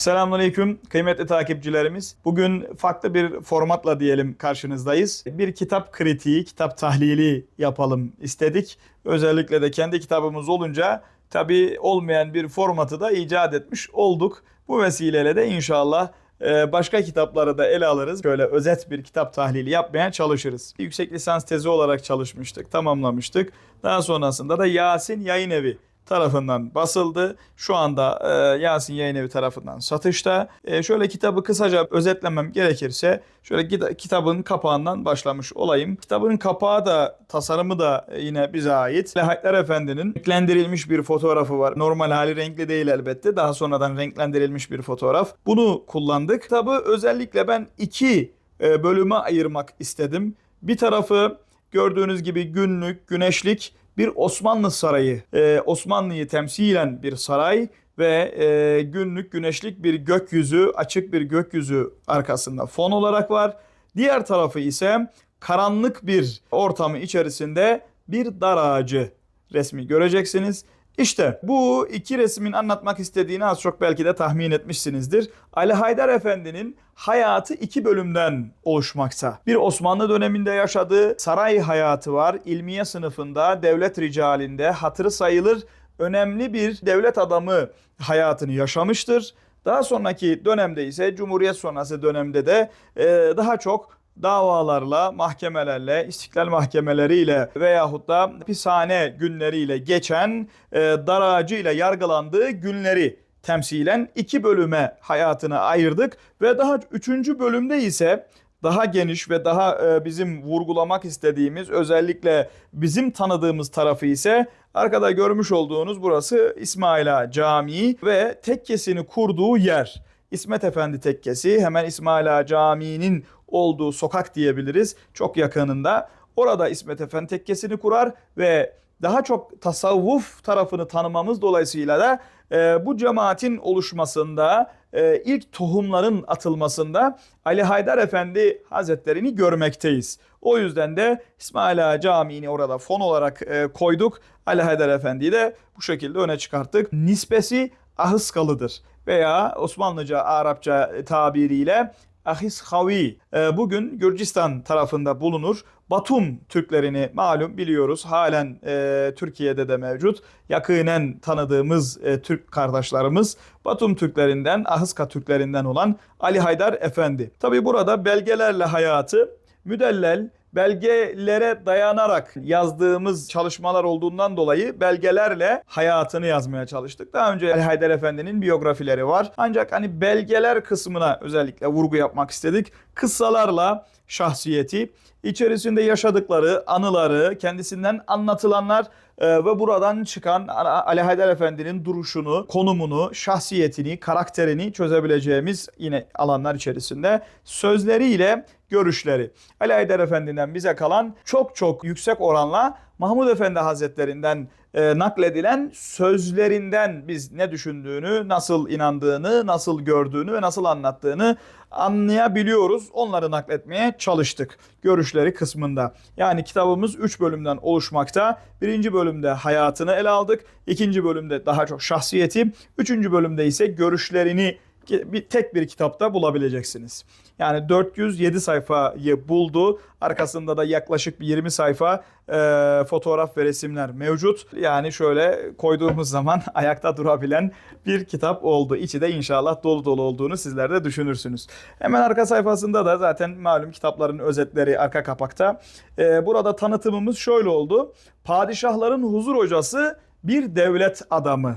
Selamünaleyküm kıymetli takipçilerimiz. Bugün farklı bir formatla diyelim karşınızdayız. Bir kitap kritiği, kitap tahlili yapalım istedik. Özellikle de kendi kitabımız olunca tabii olmayan bir formatı da icat etmiş olduk. Bu vesileyle de inşallah e, başka kitapları da ele alırız. Böyle özet bir kitap tahlili yapmaya çalışırız. Yüksek lisans tezi olarak çalışmıştık, tamamlamıştık. Daha sonrasında da Yasin Yayın Evi tarafından basıldı. Şu anda e, Yasin Yayın Evi tarafından satışta. E, şöyle kitabı kısaca özetlemem gerekirse şöyle kita- kitabın kapağından başlamış olayım. Kitabın kapağı da tasarımı da yine bize ait. Haydar Efendi'nin renklendirilmiş bir fotoğrafı var. Normal hali renkli değil elbette. Daha sonradan renklendirilmiş bir fotoğraf. Bunu kullandık. Kitabı özellikle ben iki e, bölüme ayırmak istedim. Bir tarafı gördüğünüz gibi günlük, güneşlik bir Osmanlı sarayı. Ee, Osmanlı'yı temsilen bir saray ve e, günlük güneşlik bir gökyüzü, açık bir gökyüzü arkasında fon olarak var. Diğer tarafı ise karanlık bir ortamı içerisinde bir dar ağacı resmi göreceksiniz. İşte bu iki resmin anlatmak istediğini az çok belki de tahmin etmişsinizdir. Ali Haydar Efendi'nin hayatı iki bölümden oluşmakta. Bir Osmanlı döneminde yaşadığı saray hayatı var. İlmiye sınıfında, devlet ricalinde hatırı sayılır önemli bir devlet adamı hayatını yaşamıştır. Daha sonraki dönemde ise Cumhuriyet sonrası dönemde de e, daha çok davalarla, mahkemelerle, istiklal mahkemeleriyle veyahut da hapishane günleriyle geçen e, dar ağacıyla yargılandığı günleri temsilen iki bölüme hayatını ayırdık ve daha üçüncü bölümde ise daha geniş ve daha e, bizim vurgulamak istediğimiz özellikle bizim tanıdığımız tarafı ise arkada görmüş olduğunuz burası İsmaila Camii ve tekkesini kurduğu yer. İsmet Efendi Tekkesi hemen İsmaila Camii'nin olduğu sokak diyebiliriz. Çok yakınında. Orada İsmet Efendi Tekkesini kurar ve daha çok tasavvuf tarafını tanımamız dolayısıyla da e, bu cemaatin oluşmasında, e, ilk tohumların atılmasında Ali Haydar Efendi Hazretlerini görmekteyiz. O yüzden de İsmail Ağa Camii'ni orada fon olarak e, koyduk. Ali Haydar Efendi'yi de bu şekilde öne çıkarttık. Nispesi ahıskalıdır veya Osmanlıca, Arapça tabiriyle Ahis Havi e, bugün Gürcistan tarafında bulunur. Batum Türklerini malum biliyoruz. Halen e, Türkiye'de de mevcut. Yakinen tanıdığımız e, Türk kardeşlerimiz Batum Türklerinden, Ahıska Türklerinden olan Ali Haydar Efendi. Tabi burada belgelerle hayatı müdellel belgelere dayanarak yazdığımız çalışmalar olduğundan dolayı belgelerle hayatını yazmaya çalıştık. Daha önce Ali Haydar Efendi'nin biyografileri var. Ancak hani belgeler kısmına özellikle vurgu yapmak istedik. Kıssalarla şahsiyeti, içerisinde yaşadıkları, anıları, kendisinden anlatılanlar e, ve buradan çıkan Ali Haydar Efendi'nin duruşunu, konumunu, şahsiyetini, karakterini çözebileceğimiz yine alanlar içerisinde sözleriyle görüşleri. Ali Haydar Efendi'den bize kalan çok çok yüksek oranla Mahmud Efendi Hazretlerinden e, nakledilen sözlerinden biz ne düşündüğünü, nasıl inandığını, nasıl gördüğünü ve nasıl anlattığını anlayabiliyoruz. Onları nakletmeye çalıştık görüşleri kısmında. Yani kitabımız 3 bölümden oluşmakta. Birinci bölümde hayatını ele aldık. İkinci bölümde daha çok şahsiyeti. Üçüncü bölümde ise görüşlerini bir tek bir kitapta bulabileceksiniz. Yani 407 sayfayı buldu. Arkasında da yaklaşık bir 20 sayfa e, fotoğraf ve resimler mevcut. Yani şöyle koyduğumuz zaman ayakta durabilen bir kitap oldu. İçi de inşallah dolu dolu olduğunu sizler de düşünürsünüz. Hemen arka sayfasında da zaten malum kitapların özetleri arka kapakta. E, burada tanıtımımız şöyle oldu. Padişahların huzur hocası bir devlet adamı.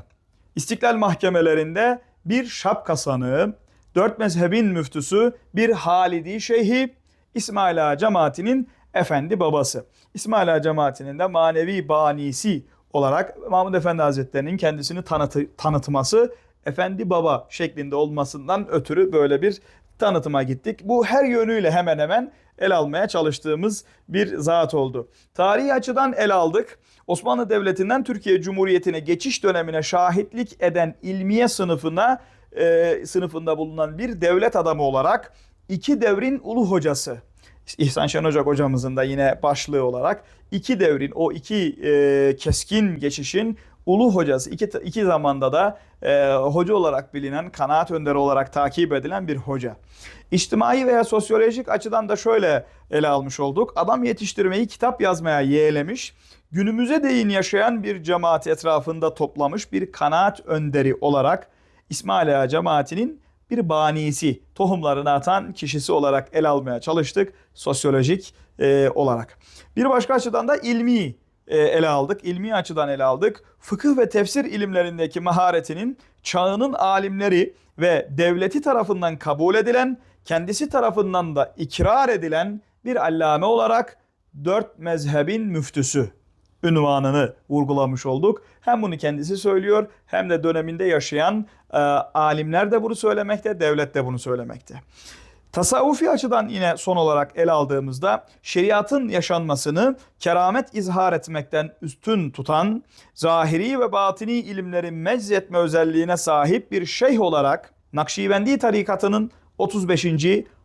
İstiklal mahkemelerinde bir şapkasanı, dört mezhebin müftüsü, bir Halidi Şeyhi, İsmail Ağa cemaatinin efendi babası. İsmail Ağa cemaatinin de manevi banisi olarak Mahmud Efendi Hazretleri'nin kendisini tanıtı, tanıtması efendi baba şeklinde olmasından ötürü böyle bir tanıtıma gittik. Bu her yönüyle hemen hemen el almaya çalıştığımız bir zat oldu. Tarihi açıdan el aldık. Osmanlı Devleti'nden Türkiye Cumhuriyeti'ne geçiş dönemine şahitlik eden ilmiye sınıfına e, sınıfında bulunan bir devlet adamı olarak iki devrin ulu hocası. İhsan Şen Ocak hocamızın da yine başlığı olarak iki devrin o iki e, keskin geçişin ulu hocası. iki, iki zamanda da e, hoca olarak bilinen, kanaat önderi olarak takip edilen bir hoca. İçtimai veya sosyolojik açıdan da şöyle ele almış olduk. Adam yetiştirmeyi, kitap yazmaya yeğlemiş, günümüze değin yaşayan bir cemaat etrafında toplamış bir kanaat önderi olarak İsmaila Ağa cemaatinin bir banisi, tohumlarını atan kişisi olarak ele almaya çalıştık sosyolojik e, olarak. Bir başka açıdan da ilmi ele aldık. İlmi açıdan ele aldık. Fıkıh ve tefsir ilimlerindeki maharetinin çağının alimleri ve devleti tarafından kabul edilen, kendisi tarafından da ikrar edilen bir allame olarak dört mezhebin müftüsü ünvanını vurgulamış olduk. Hem bunu kendisi söylüyor hem de döneminde yaşayan e, alimler de bunu söylemekte, devlet de bunu söylemekte. Tasavvufi açıdan yine son olarak ele aldığımızda şeriatın yaşanmasını keramet izhar etmekten üstün tutan, zahiri ve batini ilimleri meczetme özelliğine sahip bir şeyh olarak Nakşibendi tarikatının 35.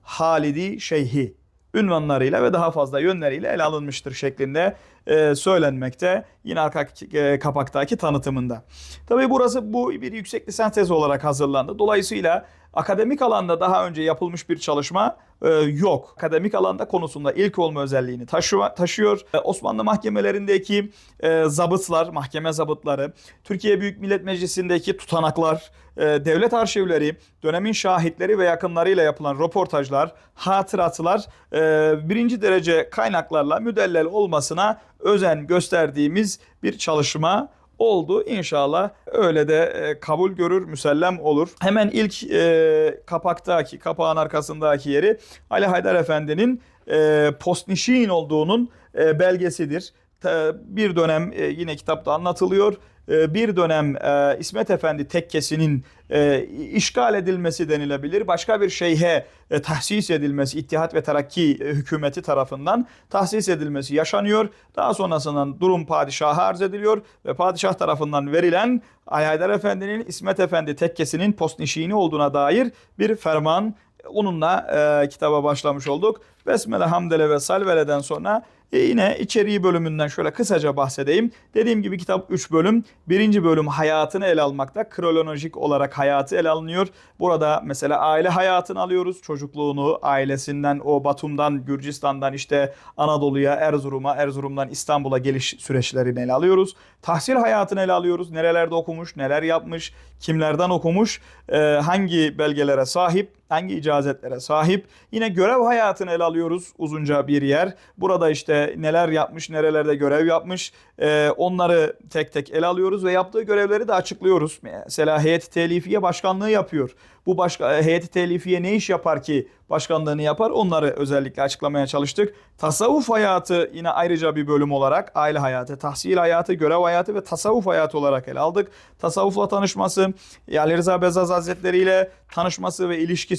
Halidi Şeyhi ünvanlarıyla ve daha fazla yönleriyle ele alınmıştır şeklinde e, söylenmekte yine arka e, kapaktaki tanıtımında. Tabi burası bu bir yüksek lisans tezi olarak hazırlandı. Dolayısıyla akademik alanda daha önce yapılmış bir çalışma e, yok. Akademik alanda konusunda ilk olma özelliğini taşıyor. taşıyor. E, Osmanlı mahkemelerindeki e, zabıtlar, mahkeme zabıtları, Türkiye Büyük Millet Meclisi'ndeki tutanaklar, e, devlet arşivleri, dönemin şahitleri ve yakınlarıyla yapılan röportajlar, hatıratlar e, birinci derece kaynaklarla müdellel olmasına özen gösterdiğimiz bir çalışma oldu. İnşallah öyle de e, kabul görür, müsellem olur. Hemen ilk e, kapaktaki, kapağın arkasındaki yeri Ali Haydar Efendi'nin e, postnişin olduğunun e, belgesidir. Ta, bir dönem e, yine kitapta anlatılıyor. E, bir dönem e, İsmet Efendi tekkesinin e, işgal edilmesi denilebilir. Başka bir şeyhe tahsis edilmesi, İttihat ve Terakki hükümeti tarafından tahsis edilmesi yaşanıyor. Daha sonrasında durum padişaha arz ediliyor ve padişah tarafından verilen Ali Haydar Efendi'nin İsmet Efendi tekkesinin postnişini olduğuna dair bir ferman Onunla kitaba başlamış olduk. Besmele, Hamdele ve Salvele'den sonra e, yine içeriği bölümünden şöyle kısaca bahsedeyim. Dediğim gibi kitap 3 bölüm. Birinci bölüm hayatını ele almakta. Kronolojik olarak hayatı ele alınıyor. Burada mesela aile hayatını alıyoruz. Çocukluğunu, ailesinden, o Batum'dan, Gürcistan'dan işte Anadolu'ya, Erzurum'a, Erzurum'dan İstanbul'a geliş süreçlerini ele alıyoruz. Tahsil hayatını ele alıyoruz. Nerelerde okumuş, neler yapmış, kimlerden okumuş, e, hangi belgelere sahip, hangi icazetlere sahip. Yine görev hayatını ele alıyoruz uzunca bir yer. Burada işte neler yapmış, nerelerde görev yapmış e, onları tek tek ele alıyoruz ve yaptığı görevleri de açıklıyoruz. Mesela heyet telifiye başkanlığı yapıyor. Bu başka heyet telifiye ne iş yapar ki başkanlığını yapar? Onları özellikle açıklamaya çalıştık. Tasavvuf hayatı yine ayrıca bir bölüm olarak aile hayatı, tahsil hayatı, görev hayatı ve tasavvuf hayatı olarak ele aldık. Tasavvufla tanışması, Ali Rıza Bezaz Hazretleri ile tanışması ve ilişkisi,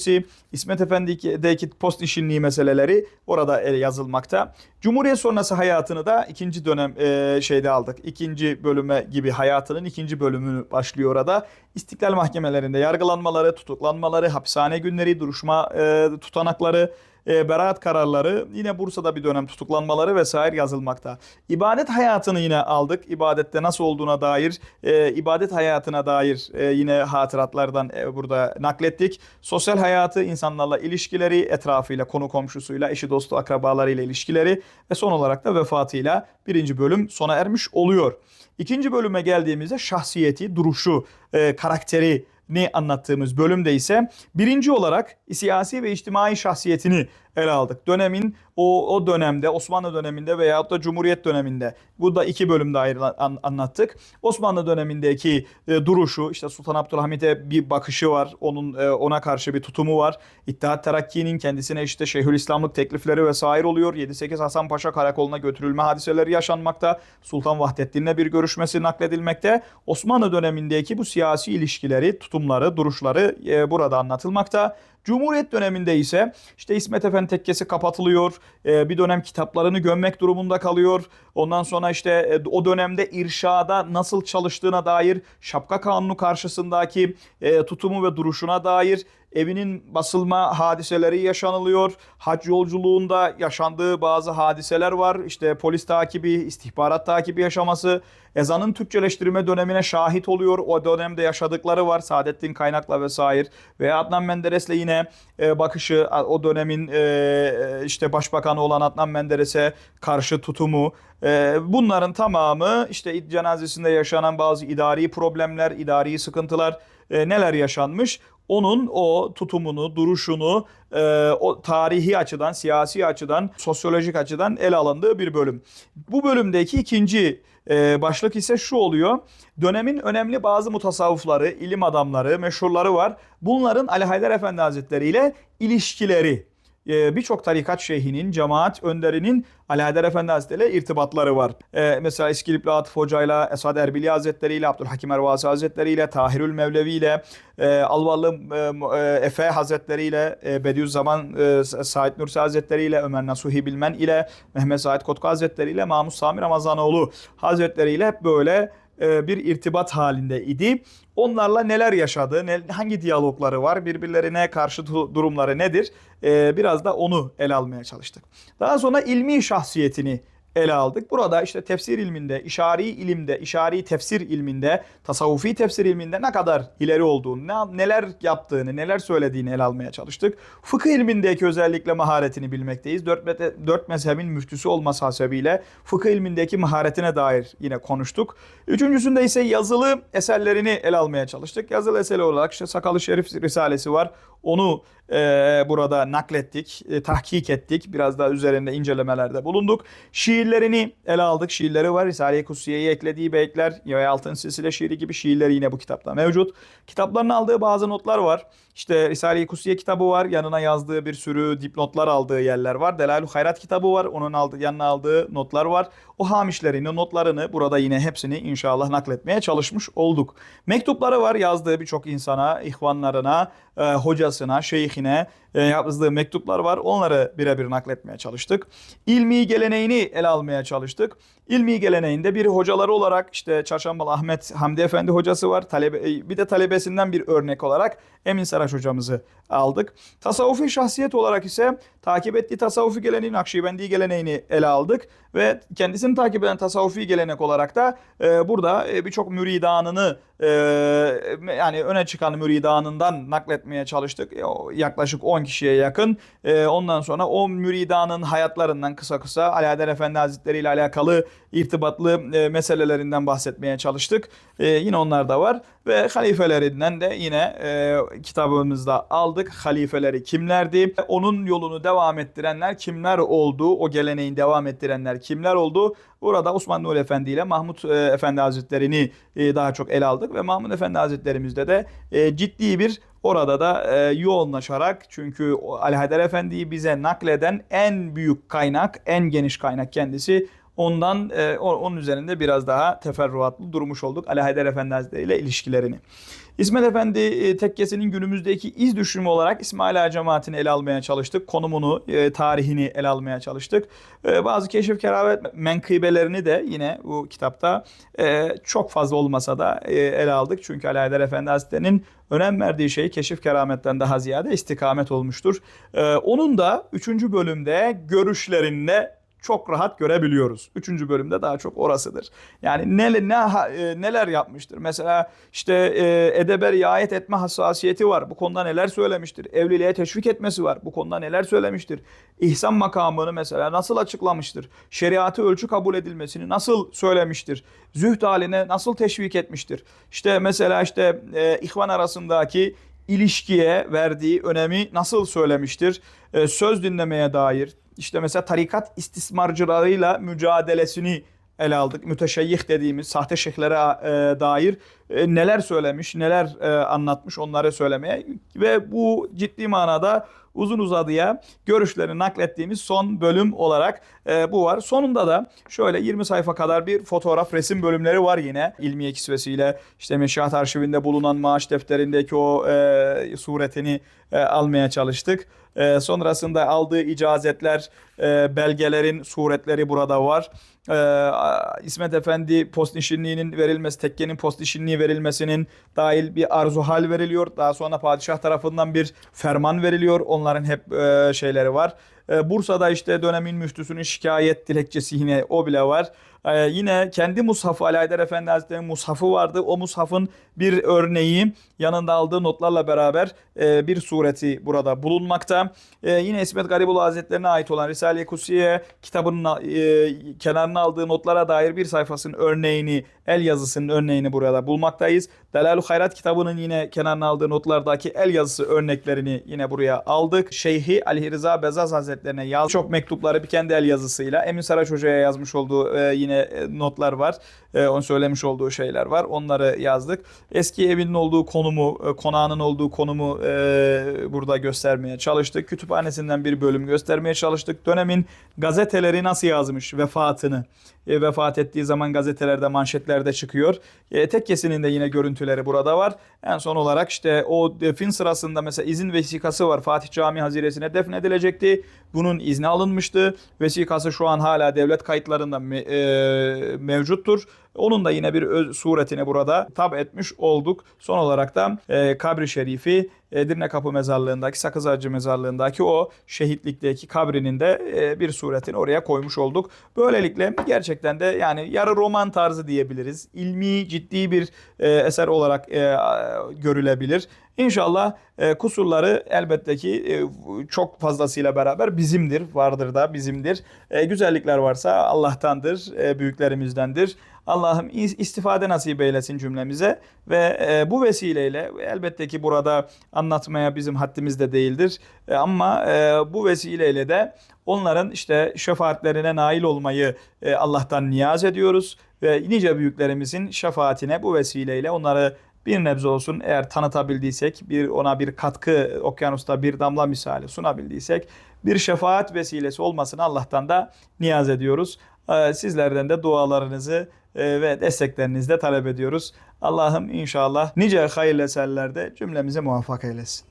İsmet Efendi'deki post işinliği meseleleri orada yazılmakta. Cumhuriyet sonrası hayatını da ikinci dönem e, şeyde aldık. İkinci bölüme gibi hayatının ikinci bölümünü başlıyor orada. İstiklal mahkemelerinde yargılanmaları, tutuklanmaları, hapishane günleri, duruşma e, tutanakları, e, beraat kararları, yine Bursa'da bir dönem tutuklanmaları vesaire yazılmakta. İbadet hayatını yine aldık. İbadette nasıl olduğuna dair, e, ibadet hayatına dair e, yine hatıratlardan e, burada naklettik. Sosyal hayatı, insanlarla ilişkileri, etrafıyla, konu komşusuyla, eşi dostu, akrabalarıyla ilişkileri ve son olarak da vefatıyla birinci bölüm sona ermiş oluyor. İkinci bölüme geldiğimizde şahsiyeti, duruşu, e, karakteri, ni anlattığımız bölümde ise birinci olarak siyasi ve içtimai şahsiyetini ele aldık. Dönemin o, o dönemde Osmanlı döneminde veyahut da Cumhuriyet döneminde bu da iki bölümde ayrı an, anlattık. Osmanlı dönemindeki e, duruşu işte Sultan Abdülhamid'e bir bakışı var. Onun e, ona karşı bir tutumu var. İttihat Terakki'nin kendisine işte Şeyhülislamlık teklifleri vesaire oluyor. 7-8 Hasan Paşa karakoluna götürülme hadiseleri yaşanmakta. Sultan Vahdettin'le bir görüşmesi nakledilmekte. Osmanlı dönemindeki bu siyasi ilişkileri, tutumları, duruşları e, burada anlatılmakta. Cumhuriyet döneminde ise işte İsmet Efendi tekkesi kapatılıyor. E, bir dönem kitaplarını gömmek durumunda kalıyor. Ondan sonra işte e, o dönemde irşada nasıl çalıştığına dair şapka kanunu karşısındaki e, tutumu ve duruşuna dair evinin basılma hadiseleri yaşanılıyor. Hac yolculuğunda yaşandığı bazı hadiseler var. İşte polis takibi, istihbarat takibi yaşaması, ezanın Türkçeleştirme dönemine şahit oluyor. O dönemde yaşadıkları var. Saadettin Kaynak'la vesaire ve Adnan Menderes'le yine e, bakışı o dönemin e, işte başbakanı olan Adnan Menderes'e karşı tutumu e, bunların tamamı işte cenazesinde yaşanan bazı idari problemler, idari sıkıntılar e, neler yaşanmış onun o tutumunu, duruşunu e, o tarihi açıdan, siyasi açıdan, sosyolojik açıdan ele alındığı bir bölüm. Bu bölümdeki ikinci e, başlık ise şu oluyor. Dönemin önemli bazı mutasavvıfları, ilim adamları, meşhurları var. Bunların Ali Haydar Efendi Hazretleri ile ilişkileri e, birçok tarikat şeyhinin, cemaat önderinin Ali Haydar Efendi Hazretleri ile irtibatları var. Ee, mesela İskilipli Atıf Hoca ile, Esad Erbili Hazretleri ile, Abdülhakim Ervasi Hazretleri ile, Tahirül Mevlevi ile, e, Alvarlı e, Efe Hazretleri ile, e, Bediüzzaman e, Said Nursi Hazretleri ile, Ömer Nasuhi Bilmen ile, Mehmet Said Kotku Hazretleri ile, Mahmut Sami Ramazanoğlu Hazretleri ile hep böyle e, bir irtibat halinde idi. Onlarla neler yaşadı, ne, hangi diyalogları var, birbirlerine karşı durumları nedir? E, biraz da onu ele almaya çalıştık. Daha sonra ilmi şahsiyetini ele aldık. Burada işte tefsir ilminde, işari ilimde, işari tefsir ilminde, tasavvufi tefsir ilminde ne kadar ileri olduğunu, ne, neler yaptığını, neler söylediğini ele almaya çalıştık. Fıkıh ilmindeki özellikle maharetini bilmekteyiz. Dört, dört mezhebin müftüsü olması hasebiyle fıkıh ilmindeki maharetine dair yine konuştuk. Üçüncüsünde ise yazılı eserlerini ele almaya çalıştık. Yazılı eseri olarak işte Sakalı Şerif Risalesi var. Onu e, burada naklettik, e, tahkik ettik. Biraz daha üzerinde incelemelerde bulunduk. Şiirlerini ele aldık. Şiirleri var. Risale-i Kutsiye'yi eklediği beytler ve Altın Silsile şiiri gibi şiirleri yine bu kitapta mevcut. Kitapların aldığı bazı notlar var. İşte Risale-i Kutsiye kitabı var. Yanına yazdığı bir sürü dipnotlar aldığı yerler var. Delalü Hayrat kitabı var. Onun aldığı, yanına aldığı notlar var. O hamişlerini, notlarını burada yine hepsini inşallah nakletmeye çalışmış olduk. Mektupları var yazdığı birçok insana, ihvanlarına, e, hocasına, şeyhine e, yazdığı mektuplar var. Onları birebir nakletmeye çalıştık. İlmi geleneğini ele almaya çalıştık. İlmi geleneğinde bir hocaları olarak işte Çarşambalı Ahmet Hamdi Efendi hocası var. Talebe, e, bir de talebesinden bir örnek olarak Emin Saraç hocamızı aldık. Tasavvufi şahsiyet olarak ise takip ettiği tasavvufi geleneğin, Akşibendi geleneğini ele aldık. Ve kendisini takip eden tasavvufi gelenek olarak da e, burada e, birçok müridanını e, yani öne çıkan müridanından nakletmeye çalıştık. E, yaklaşık 10 kişiye yakın. E, ondan sonra o müridanın hayatlarından kısa kısa Alaeddin Efendi Hazretleri ile alakalı irtibatlı e, meselelerinden bahsetmeye çalıştık. E, yine onlar da var. Ve halifelerinden de yine e, kitabımızda aldık. Halifeleri kimlerdi? Onun yolunu devam ettirenler kimler oldu? O geleneğin devam ettirenler kimler oldu? Burada Osman Nuri Efendi ile Mahmut e, Efendi Hazretlerini e, daha çok ele aldık ve Mahmut Efendi Hazretlerimizde de e, ciddi bir orada da e, yoğunlaşarak çünkü Ali Haydar Efendi'yi bize nakleden en büyük kaynak, en geniş kaynak kendisi. Ondan e, onun üzerinde biraz daha teferruatlı durmuş olduk Ali Haydar Efendi ile ilişkilerini. İsmet Efendi e, tekkesinin günümüzdeki iz düşümü olarak İsmail Ağa cemaatini ele almaya çalıştık. Konumunu, e, tarihini ele almaya çalıştık. E, bazı keşif keramet menkıbelerini de yine bu kitapta çok fazla olmasa da ele aldık. Çünkü Ali Haydar Efendi Hazretleri'nin önem verdiği şey keşif kerametten daha ziyade istikamet olmuştur. Onun da 3. bölümde görüşlerinde çok rahat görebiliyoruz. Üçüncü bölümde daha çok orasıdır. Yani ne, ne e, neler yapmıştır? Mesela işte e, edebe riayet etme hassasiyeti var. Bu konuda neler söylemiştir? Evliliğe teşvik etmesi var. Bu konuda neler söylemiştir? İhsan makamını mesela nasıl açıklamıştır? Şeriatı ölçü kabul edilmesini nasıl söylemiştir? Zühd haline nasıl teşvik etmiştir? İşte mesela işte e, ihvan arasındaki ilişkiye verdiği önemi nasıl söylemiştir? E, söz dinlemeye dair, işte mesela tarikat istismarcılarıyla mücadelesini ele aldık. Müteşeyyih dediğimiz sahte şeyhlere e, dair e, neler söylemiş, neler e, anlatmış onları söylemeye ve bu ciddi manada uzun uzadıya görüşlerini naklettiğimiz son bölüm olarak e, bu var. Sonunda da şöyle 20 sayfa kadar bir fotoğraf resim bölümleri var yine ilmiye kisvesiyle işte Meşihat arşivinde bulunan maaş defterindeki o e, suretini e, almaya çalıştık. E, sonrasında aldığı icazetler, e, belgelerin suretleri burada var. E, İsmet Efendi post nişinliğinin verilmesi, tekkenin post verilmesinin dahil bir arzu hal veriliyor. Daha sonra padişah tarafından bir ferman veriliyor. Onların hep e, şeyleri var. E, Bursa'da işte dönemin müftüsünün şikayet dilekçesi yine o bile var. E, yine kendi mushafı Ali Haydar Efendi Hazretleri'nin mushafı vardı. O mushafın bir örneği yanında aldığı notlarla beraber e, bir sureti burada bulunmakta. E, yine İsmet Garibullah Hazretlerine ait olan Risale-i Kutsiye kitabının e, kenarına aldığı notlara dair bir sayfasının örneğini, el yazısının örneğini burada bulmaktayız. Delalü Hayrat kitabının yine kenarına aldığı notlardaki el yazısı örneklerini yine buraya aldık. Şeyhi Ali Rıza Bezaz Hazretlerine yaz çok mektupları bir kendi el yazısıyla Emin Saraç Hoca'ya yazmış olduğu e, yine e, notlar var. E, onun söylemiş olduğu şeyler var. Onları yazdık. Eski evinin olduğu konumu, e, konağının olduğu konumu e, burada göstermeye çalıştık. Kütüphanesinden bir bölüm göstermeye çalıştık. Dönemin gazeteleri nasıl yazmış vefatını. E, vefat ettiği zaman gazetelerde manşetlerde çıkıyor. E, tekkesinin de yine görüntüleri burada var. En son olarak işte o defin sırasında mesela izin vesikası var. Fatih Camii Haziresi'ne defnedilecekti. Bunun izni alınmıştı. Vesikası şu an hala devlet kayıtlarında me- e, mevcuttur. Onun da yine bir öz, suretini burada tab etmiş olduk. Son olarak da e, kabri şerifi Edirne Kapı Mezarlığı'ndaki Sakız Ağacı Mezarlığı'ndaki o şehitlikteki kabrinin de e, bir suretini oraya koymuş olduk. Böylelikle gerçekten de yani yarı roman tarzı diyebiliriz. İlmi ciddi bir e, eser olarak e, görülebilir. İnşallah e, kusurları elbette ki e, çok fazlasıyla beraber bizimdir, vardır da bizimdir. E, güzellikler varsa Allah'tandır, e, büyüklerimizdendir. Allah'ım istifade nasip eylesin cümlemize ve e, bu vesileyle elbette ki burada anlatmaya bizim haddimizde değildir. E, ama e, bu vesileyle de onların işte şefaatlerine nail olmayı e, Allah'tan niyaz ediyoruz ve nice büyüklerimizin şefaatine bu vesileyle onları bir nebze olsun eğer tanıtabildiysek, bir ona bir katkı okyanusta bir damla misali sunabildiysek bir şefaat vesilesi olmasını Allah'tan da niyaz ediyoruz. Ee, Sizlerden de dualarınızı e, ve desteklerinizi de talep ediyoruz. Allah'ım inşallah nice hayırlı eserlerde cümlemizi muvaffak eylesin.